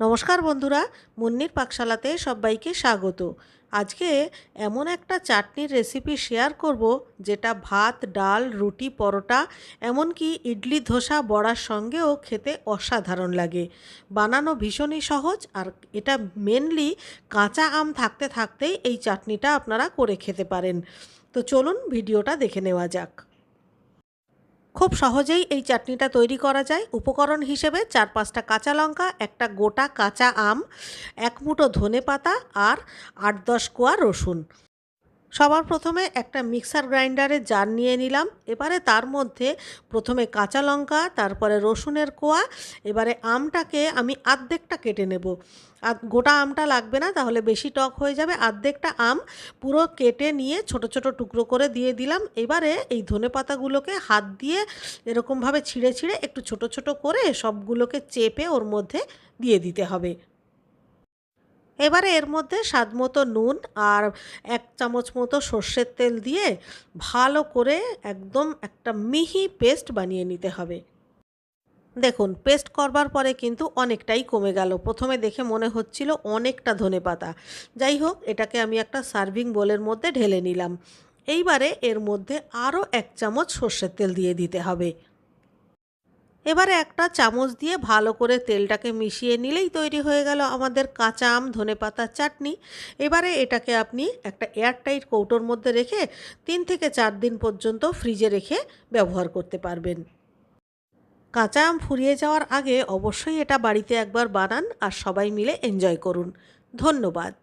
নমস্কার বন্ধুরা, মুন্নির পাকশালাতে সবাইকে স্বাগত। আজকে এমন একটা চাটনির রেসিপি শেয়ার করব, যেটা ভাত, ডাল, রুটি, পরোটা, এমনকি ইডলি, ধোসা, বড়ার সঙ্গেও খেতে অসাধারণ লাগে। বানানো ভীষণই সহজ আর এটা মেনলি কাঁচা আম থাকতে থাকতেই এই চাটনিটা আপনারা করে খেতে পারেন। তো চলুন ভিডিওটা দেখে নেওয়া যাক। খুব সহজেই এই চাটনিটা তৈরি করা যায়। উপকরণ হিসেবে চার পাঁচটা কাঁচা লঙ্কা, একটা গোটা কাঁচা আম, এক মুঠো ধনে পাতা আর আট দশ কোয়া রসুন। সবার প্রথমে একটা মিক্সার গ্রাইন্ডারের জার নিয়ে নিলাম। এবারে তার মধ্যে প্রথমে কাঁচা লঙ্কা, তারপরে রসুনের কোয়া, এবারে আমটাকে আমি আর্ধেকটা কেটে নেব। আর গোটা আমটা লাগবে না, তাহলে বেশি টক হয়ে যাবে। আর্ধেকটা আম পুরো কেটে নিয়ে ছোট ছোট টুকরো করে দিয়ে দিলাম। এবারে এই ধনে পাতাগুলোকে হাত দিয়ে এরকমভাবে ছিঁড়ে ছিঁড়ে একটু ছোট ছোট করে সবগুলোকে চেপে ওর মধ্যে দিয়ে দিতে হবে। এবারে এর মধ্যে স্বাদ মতো নুন আর এক চামচ মতো সর্ষের তেল দিয়ে ভালো করে একদম একটা মিহি পেস্ট বানিয়ে নিতে হবে। দেখুন, পেস্ট করবার পরে কিন্তু অনেকটাই কমে গেল। প্রথমে দেখে মনে হচ্ছিল অনেকটা ধনে পাতা। যাই হোক, এটাকে আমি একটা সার্ভিং বোলের মধ্যে ঢেলে নিলাম। এইবারে এর মধ্যে আরও এক চামচ সর্ষের তেল দিয়ে দিতে হবে। এবারে একটা চামচ দিয়ে ভালো করে তেলটাকে মিশিয়ে নিলেই তৈরি হয়ে গেল আমাদের কাঁচা আম ধনে পাতার চাটনি। এবারে এটাকে আপনি একটা এয়ারটাইট কৌটোর মধ্যে রেখে তিন থেকে চার দিন পর্যন্ত ফ্রিজে রেখে ব্যবহার করতে পারবেন। কাঁচা আম ফুরিয়ে যাওয়ার আগে অবশ্যই এটা বাড়িতে একবার বানান আর সবাই মিলে এনজয় করুন। ধন্যবাদ।